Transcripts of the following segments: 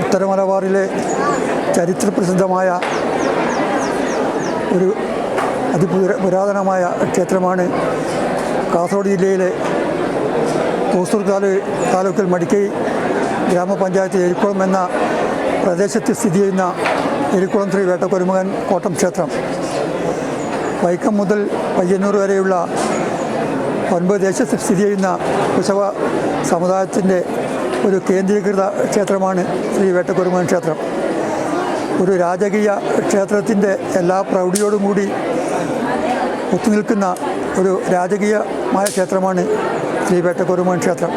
ഉത്തര മലബാറിലെ ചരിത്രപ്രസിദ്ധമായ ഒരു അതിപുര പുരാതനമായ ക്ഷേത്രമാണ് കാസർഗോഡ് ജില്ലയിലെ തൂസൂർ താലൂ താലൂക്കിൽ മടിക്കൈ ഗ്രാമപഞ്ചായത്ത് എരിക്കുളം എന്ന പ്രദേശത്ത് സ്ഥിതി ചെയ്യുന്ന എരിക്കുളം ശ്രീ വേട്ടക്കൊരുമകൻ കോട്ടം ക്ഷേത്രം. വൈക്കം മുതൽ പയ്യന്നൂർ വരെയുള്ള ഒൻപത് ദേശത്ത് സ്ഥിതി ചെയ്യുന്ന ഉത്സവ സമുദായത്തിന്റെ ഒരു കേന്ദ്രീകൃത ക്ഷേത്രമാണ് ശ്രീ വേട്ടക്കുരുമൻ ക്ഷേത്രം. ഒരു രാജകീയ ക്ഷേത്രത്തിന്റെ എല്ലാ പ്രൗഢിയോടും കൂടി ഒത്തുനിൽക്കുന്ന ഒരു രാജകീയമായ ക്ഷേത്രമാണ് ശ്രീ വേട്ടക്കുരുമൻ ക്ഷേത്രം.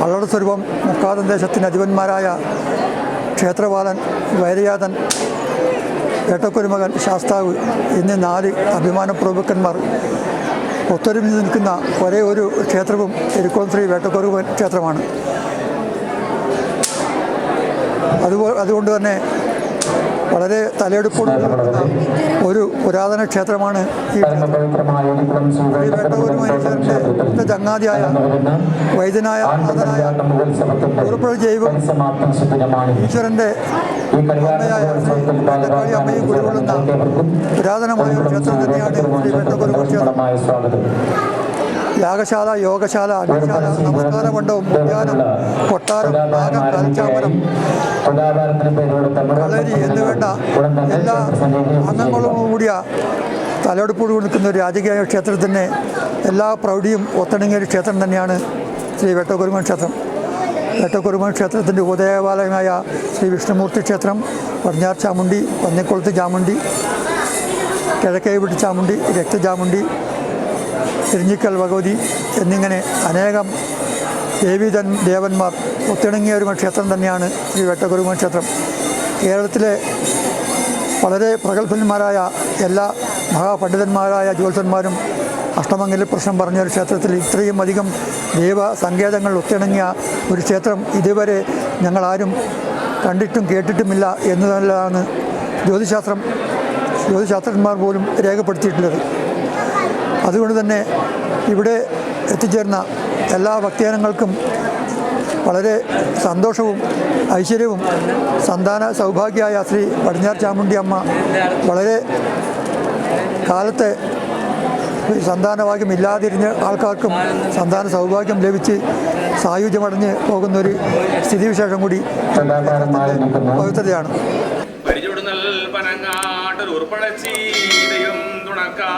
വള്ളട സ്വരൂപം മുക്കാതൻ ദേശത്തിന്റെ അധിപന്മാരായ ക്ഷേത്രപാലൻ വൈരയാതൻ വേട്ടക്കുരുമകൻ ശാസ്താവ് എന്നീ നാല് അഭിമാന പ്രഭുക്കന്മാർ ഒത്തൊരുമിച്ച് നിൽക്കുന്ന ഒരേ ഒരു ക്ഷേത്രവും എരിക്കോം ശ്രീ വേട്ടക്കുരുമൻ ക്ഷേത്രമാണ്. അതുപോലെ അതുകൊണ്ട് തന്നെ വളരെ തലയെടുപ്പോട് ഒരു പുരാതന ക്ഷേത്രമാണ് ഈ ക്ഷേത്രം ശ്രീ വേട്ടകുരുമേശ്വരന്റെ ചങ്ങാതിയായ വൈദ്യനായ നാഥനായ ഊർപ്പഴ ജൈവം ഈശ്വരന്റെ അമ്മയായ അമ്മയും കുടികൊള്ളുന്ന പുരാതനമായ ഒരു ക്ഷേത്രം തന്നെയാണ് ക്ഷേത്രം യാഗശാല യോഗശാല അഗ്നിശാല നമസ്കാര മണ്ഡവും ഉദ്യാനം കൊട്ടാരം നാഗം കൽച്ചാമരം കളരി എല്ലാ അംഗങ്ങളും കൂടിയ തലയെടുപ്പോട് കൊടുക്കുന്ന ഒരു രാജകീയ ക്ഷേത്രത്തിന്റെ എല്ലാ പ്രൗഢിയും ഒത്തിണങ്ങിയ ഒരു ക്ഷേത്രം തന്നെയാണ് ശ്രീ വെട്ടക്കുരുമൻ ക്ഷേത്രം. വെട്ടക്കുരുമൻ ക്ഷേത്രത്തിന്റെ ഉപദേവാലയമായ ശ്രീ വിഷ്ണുമൂർത്തി ക്ഷേത്രം പടിഞ്ഞാർ ചാമുണ്ടി പന്നിക്കുളത്ത് ചാമുണ്ടി കിഴക്കേവിട്ട് ചാമുണ്ടി രക്തചാമുണ്ടി തിരിഞ്ഞിക്കൽ ഭഗവതി എന്നിങ്ങനെ അനേകം ദേവീതൻ ദേവന്മാർ ഒത്തിണങ്ങിയ ഒരു ക്ഷേത്രം തന്നെയാണ് ശ്രീ വേട്ടക്കുരുമ ക്ഷേത്രം കേരളത്തിലെ വളരെ പ്രഗത്ഭന്മാരായ എല്ലാ മഹാപണ്ഡിതന്മാരായ ജ്യോത്സന്മാരും അഷ്ടമംഗല പ്രശ്നം പറഞ്ഞ ഒരു ക്ഷേത്രത്തിൽ ഇത്രയും അധികം ദൈവ സങ്കേതങ്ങൾ ഒത്തിണങ്ങിയ ഒരു ക്ഷേത്രം ഇതുവരെ ഞങ്ങളാരും കണ്ടിട്ടും കേട്ടിട്ടുമില്ല എന്നതാണ് ജ്യോതിശാസ്ത്രം ജ്യോതിശാസ്ത്രജ്ഞന്മാർ പോലും രേഖപ്പെടുത്തിയിട്ടുള്ളത്. അതുകൊണ്ട് തന്നെ ഇവിടെ എത്തിച്ചേർന്ന എല്ലാ ഭക്തജനങ്ങൾക്കും വളരെ സന്തോഷവും ഐശ്വര്യവും സന്താന സൗഭാഗ്യമായ ശ്രീ പടിഞ്ഞാർ ചാമുണ്ടി അമ്മ വളരെ കാലത്തെ സന്താനഭാഗ്യം ഇല്ലാതിരിഞ്ഞ ആൾക്കാർക്കും സന്താന സൗഭാഗ്യം ലഭിച്ച് സായുജ്യമടഞ്ഞ് പോകുന്നൊരു സ്ഥിതിവിശേഷം കൂടി പവിത്രതയാണ്. പരിചുടുന്നൽ പനങ്ങാട്ടൊരു ഉറുപ്പഴച്ചീതയും തുണക്കാ.